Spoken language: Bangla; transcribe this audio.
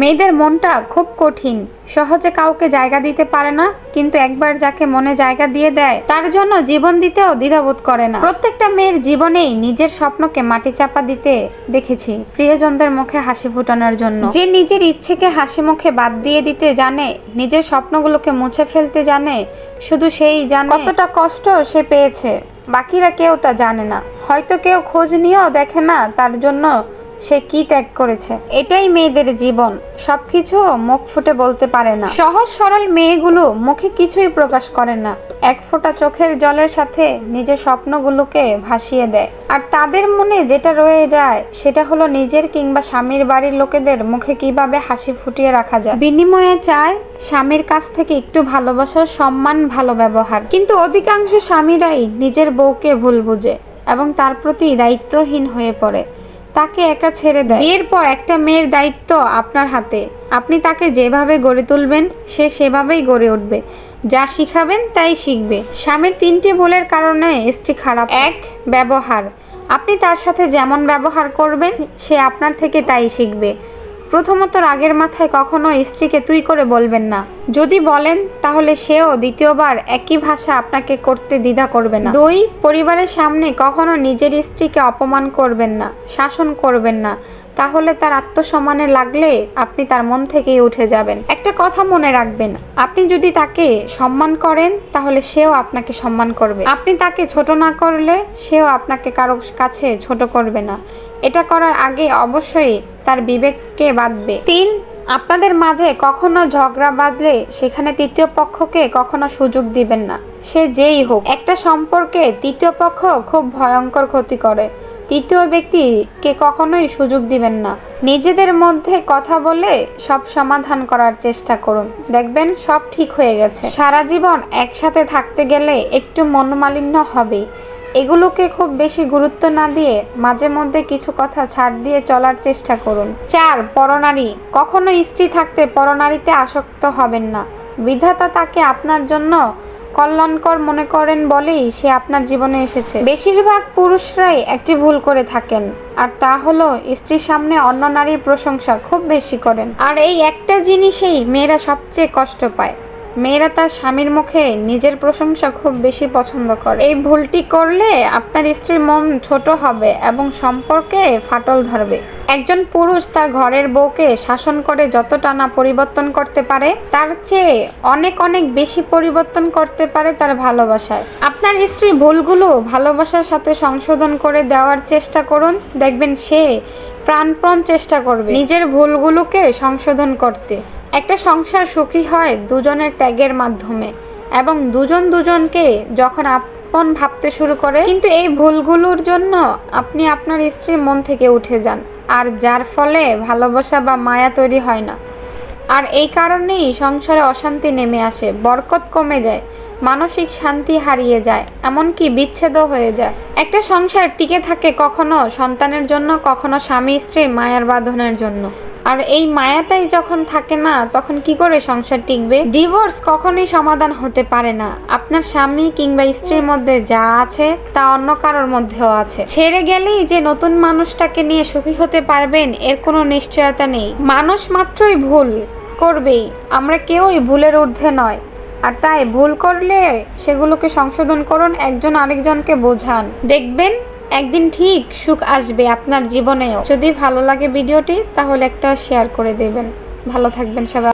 মেয়েদের মনটা খুব কঠিন। সহজে কাউকে জায়গা দিতে পারে না, কিন্তু একবার যাকে মনে জায়গা দিয়ে দেয়, তার জন্য জীবন দিতেও দ্বিধাবোধ করে না। প্রত্যেকটা মেয়ের জীবনেই নিজের স্বপ্নকে মাটি চাপা দিতে দেখেছি, প্রিয়জনদের মুখে হাসি ফুটানোর জন্য। যে নিজের ইচ্ছেকে হাসি মুখে বাদ দিয়ে দিতে জানে, নিজের স্বপ্নগুলোকে মুছে ফেলতে জানে, শুধু সেই জানে কতটা কষ্ট সে পেয়েছে। বাকিরা কেউ তা জানে না। হয়তো কেউ খোঁজ নিয়েও দেখে না, তার জন্য সে কি ত্যাগ করেছে? এটাই মেয়েদের জীবন। সবকিছু মুখ ফুটে বলতে পারে না। সহজ সরল মেয়েগুলো মুখে কিছুই প্রকাশ করে না। এক ফোঁটা চোখের জলের সাথে নিজের স্বপ্নগুলোকে ভাসিয়ে দেয়। আর তাদের মনে যেটা রয়ে যায়, সেটা হলো নিজের কিংবা স্বামীর বাড়ির লোকেদের মুখে কীভাবে হাসি ফুটিয়ে রাখা যায়। বিনিময়ে চায়, স্বামীর কাছ থেকে একটু ভালোবাসা সম্মান, ভালো ব্যবহার। কিন্তু অধিকাংশ স্বামীরাই নিজের বউকে ভুল বুঝে এবং তার প্রতি দায়িত্বহীন হয়ে পড়ে। তাকে একা ছেড়ে দেয়। এরপর একটা মেয়ের দায়িত্ব আপনার হাতে। আপনি তাকে যেভাবে গড়ে তুলবেন, সে সেভাবেই গড়ে উঠবে। যা শিখাবেন, তাই শিখবে। স্বামীর তিনটি ভুলের কারণে এসটি খারাপ। এক, ব্যবহার। আপনি তার সাথে যেমন ব্যবহার করবেন, সে আপনার থেকে তাই শিখবে। প্রথমত রাগের মাথায় কখনো স্ত্রীকে তুই করে বলবেন না। যদি বলেন, তাহলে সেও দ্বিতীয়বার একই ভাষা আপনাকে করতে দ্বিধা করবে না। দুই, পরিবারের সামনে কখনো নিজের স্ত্রীকে অপমান করবেন না, শাসন করবেন না। তাহলে তার আত্মসম্মানে লাগলে আপনি তার মন থেকেই উঠে যাবেন। একটা কথা মনে রাখবেন, আপনি যদি তাকে সম্মান করেন, তাহলে সেও আপনাকে সম্মান করবে। আপনি তাকে ছোট না করলে, সেও আপনাকে কারও কাছে ছোট করবে না। এটা করার আগে অবশ্যই তার বিবেককে বাঁধবে। তিন, আপনাদের মাঝে কখনো ঝগড়া বাঁধলে সেখানে তৃতীয় পক্ষকে কখনো সুযোগ দিবেন না। সে যেই হোক। একটা সম্পর্কে তৃতীয় পক্ষ খুব ভয়ঙ্কর ক্ষতি করে। তৃতীয় ব্যক্তিকে কখনোই সুযোগ দিবেন না। নিজেদের মধ্যে কথা বলে সব সমাধান করার চেষ্টা করুন। দেখবেন সব ঠিক হয়ে গেছে। সারা জীবন একসাথে থাকতে গেলে একটু মনোমালিন্য হবেই। এগুলোকে খুব বেশি গুরুত্ব না দিয়ে মাঝে মধ্যে কিছু কথা ছাড় দিয়ে চলার চেষ্টা করুন। চার, পরনারী। কখনো স্ত্রী থাকতে পরনারীতে আসক্ত হবেন না। বিধাতা তাকে আপনার জন্য কল্যাণকর মনে করেন বলেই সে আপনার জীবনে এসেছে। বেশিরভাগ পুরুষরাই একটি ভুল করে থাকেন, আর তা হলো স্ত্রীর সামনে অন্য নারীর প্রশংসা খুব বেশি করেন। আর এই একটা জিনিসেই মেয়েরা সবচেয়ে কষ্ট পায়। মেয়েরা তার স্বামীর মুখে নিজের প্রশংসা খুব বেশি পছন্দ করে। এই ভুলটি করলে আপনার স্ত্রীর মন ছোট হবে এবং সম্পর্কে ফাটল ধরবে। একজন পুরুষ তার ঘরের বউকে শাসন করে যতটা না পরিবর্তন করতে পারে, তার চেয়ে অনেক অনেক বেশি পরিবর্তন করতে পারে তার ভালোবাসায়। আপনার স্ত্রীর ভুলগুলো ভালোবাসার সাথে সংশোধন করে দেওয়ার চেষ্টা করুন, দেখবেন সে প্রাণপণ চেষ্টা করবে নিজের ভুলগুলোকে সংশোধন করতে। একটা সংসার সুখী হয় দুজনের ত্যাগের মাধ্যমে এবং দুজন দুজনকে যখন আপন ভাবতে শুরু করে, কিন্তু এই ভুলগুলোর জন্য আপনি আপনার স্ত্রীর মন থেকে উঠে যান, আর যার ফলে ভালোবাসা বা মায়া তৈরি হয় না। আর এই কারণেই সংসারে অশান্তি নেমে আসে, বরকত কমে যায়, মানসিক শান্তি হারিয়ে যায়, এমনকি বিচ্ছেদও হয়ে যায়। একটা সংসার টিকে থাকে কখনো সন্তানের জন্য, কখনো স্বামী স্ত্রীর মায়ার বাঁধনের জন্য। আর এই মায়াটাই যখন থাকে না, তখন কি করে সংসার টিকবে? ডিভোর্স কখনোই সমাধান হতে পারে না। আপনার স্বামী কিংবা স্ত্রীর মধ্যে যা আছে, তা অন্য কারোর মধ্যেও আছে। ছেড়ে গেলেই যে নতুন মানুষটাকে নিয়ে সুখী হতে পারবেন, এর কোনো নিশ্চয়তা নেই। মানুষ মাত্রই ভুল করবেই। আমরা কেউই ভুলের ঊর্ধ্বে নয়। আর তাই ভুল করলে সেগুলোকে সংশোধন করুন, একজন আরেকজনকে বোঝান। দেখবেন একদিন ঠিক সুখ আসবে আপনার জীবনেও। যদি ভালো লাগে ভিডিওটি, তাহলে একটা শেয়ার করে দেবেন। ভালো থাকবেন সবাই।